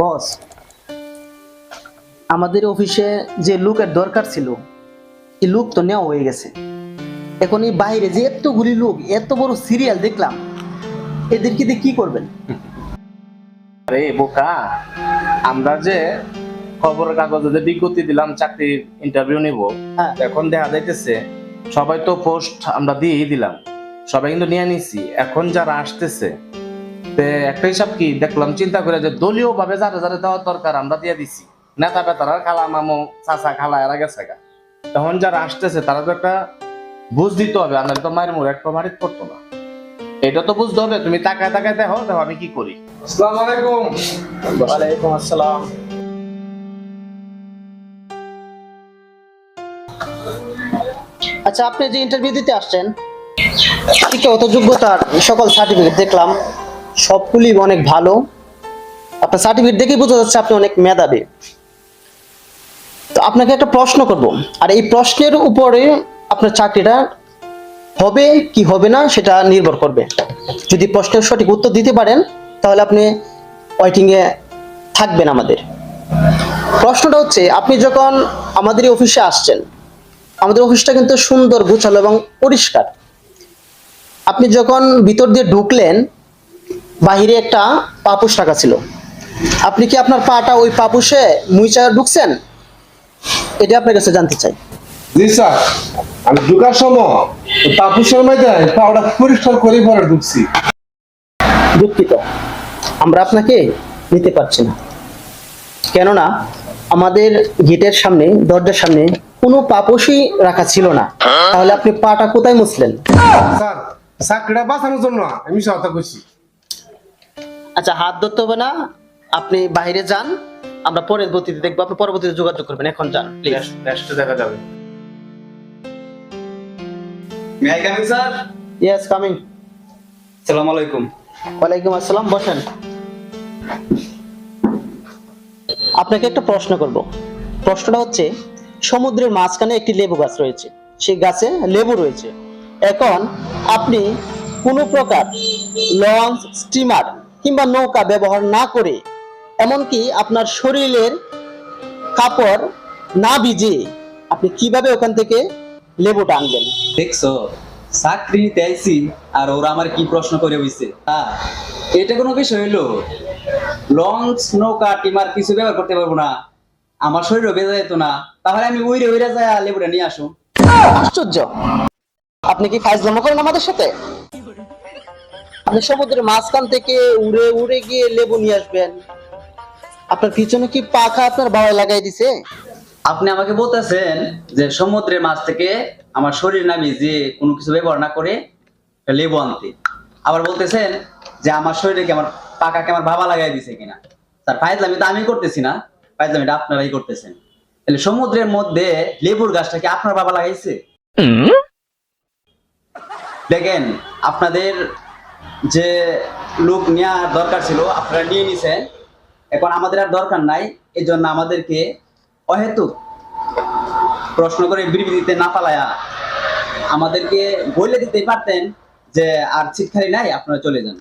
বস আমাদের অফিসে যে লোকের দরকার ছিল এই লোক তো নেওয়া হয়ে গেছে এখন এই বাইরে যে এতগুলি লোক এত বড় সিরিয়াল দেখলাম এদেরকে দিয়ে কি করবেন আরে বোকা আমরা যে খবরের কাগজে যে বিজ্ঞপ্তি দিলাম চাকরির ইন্টারভিউ নিব হ্যাঁ। এখন দেখা যাইতেছে সবাই তো পোস্ট আমরা দিয়েই দিলাম সবাই কিন্তু নিয়ে নিছি এখন যারা আসতেছে একটা হিসাব কি দেখলাম চিন্তা করে যে দলীয় ভাবে যারা যারা দেওয়ার দরকার আমরা দিয়ে দিছি। নেতা বেতারা খালা মামু চাচা খালা এরা গেছে গা। তখন যারা আসতেছে তারা তো একটা বুঝ দিতে হবে আমরা তো মায়ের মুখ একটা মারিত করতো না। এটা তো বুঝতে হবে তুমি তাকায় তাকায় দেখো দেখো আমি কি করি। আসসালামু আলাইকুম। ওয়ালাইকুম আসসালাম। আচ্ছা আপনি যে ইন্টারভিউ দিতে আসছেন শিক্ষাগত যোগ্যতার সকল সার্টিফিকেট দেখলাম। সবগুলি অনেক ভালো। আপনার সার্টিফিকেট দেখেই বোঝা যাচ্ছে আপনি অনেক মেধাবী। তো আপনাকে একটা প্রশ্ন করব, আর এই প্রশ্নের উপরে আপনার চাকরিটা হবে কি হবে না সেটা নির্ভর করবে। যদি প্রশ্নের সঠিক উত্তর দিতে পারেন, তাহলে আপনি ওয়েটিংয়ে থাকবেন আমাদের। প্রশ্নটা হচ্ছে, আপনি যখন আমাদের এই অফিসে আসছেন, আমাদের অফিসটা কিন্তু সুন্দর, গুছালো এবং পরিষ্কার। আপনি যখন ভিতর দিয়ে ঢুকলেন বাহিরে একটা পাপুস রাখা ছিল। আপনি কি আপনার পাটা ওই পাপুসে মুইচা ঢুকছেন? এটা আপনার কাছে জানতে চাই। জি স্যার। আমি ঢুকার সময় তাপুসের মধ্যে পাউডার পরিষ্কার করে পরে ঢুকছি। দুঃখিত। আমরা আপনাকে নিতে পারছি না। কেননা আমাদের গেটের সামনে দরজার সামনে কোনো পাপসই রাখা ছিল না। তাহলে আপনি পাটা কোথায় মুছলেন? স্যার চাকরিটা বাঁচানোর জন্য আমি সহায়তা করছি আচ্ছা হাত ধরতে হবে না। আপনি বাইরে যান। আমরা পরবর্তীতে দেখব। আপনি পরবর্তীতে যোগাযোগ করবেন। এখন যান প্লিজ নেক্সট দেখা যাবে। May I coming sir yes coming সালাম আলাইকুম। ওয়ালাইকুম আসসালাম বসেন। আপনাকে একটা প্রশ্ন করব। প্রশ্নটা হচ্ছে সমুদ্রের মাঝখানে একটি লেবু গাছ রয়েছে। সেই গাছে লেবু রয়েছে। এখন আপনি কোনো প্রকার লঞ্চ স্টিমার কিংবা নৌকা ব্যবহার না করে এমনকি আপনার শরীরের কাপড় না ভিজিয়ে আপনি কীভাবে ওখান থেকে লেবুটা আনবেন দেখছ চাকরি আর ওরা আমার কি প্রশ্ন করে হইছে? এটা কোনো বিষয় হইল? লঞ্চ নৌকা টিমার কিছু ব্যবহার করতে পারব না। আমার শরীরও বেজে যেত না। তাহলে আমি উইরে উইরে যাই লেবুটা নিয়ে আসো আশ্চর্য! আপনি কি ফাইজলামো করেন আমাদের সাথে? আপনি সমুদ্রের মাঝখান থেকে উড়ে উড়ে গিয়ে লেবু নিয়ে আসবেন। আপনার পিছনে কি পাখা আপনার বাবাই লাগাই দিছে? আপনি আমাকে বলতেছেন যে সমুদ্রের মাছ থেকে আমার শরীর না ভিজে কোনো কিছু ব্যবহার না করে লেবু আনতে। আবার বলতেছেন যে আমার শরীরে কি আমার পাকাকে আমার বাবা লাগাই দিছে কিনা। তার ফাইজলামি তো আমি করতেছি না। ফাইজলামিটা আপনারাই করতেছেন। তাহলে সমুদ্রের মধ্যে লেবুর গাছটা কি আপনার বাবা লাগাইছে? দেখেন আপনাদের যে লোক নেওয়ার দরকার ছিল, আপনারা নিয়ে নিছেন। এখন আমাদের আর দরকার নাই এই জন্য আমাদেরকে অহেতুক প্রশ্ন করে বিবৃতিতে না পালায়া আমাদেরকে বলে দিতে পারতেন যে আর শিক্ষারী নাই, আপনারা চলে যান।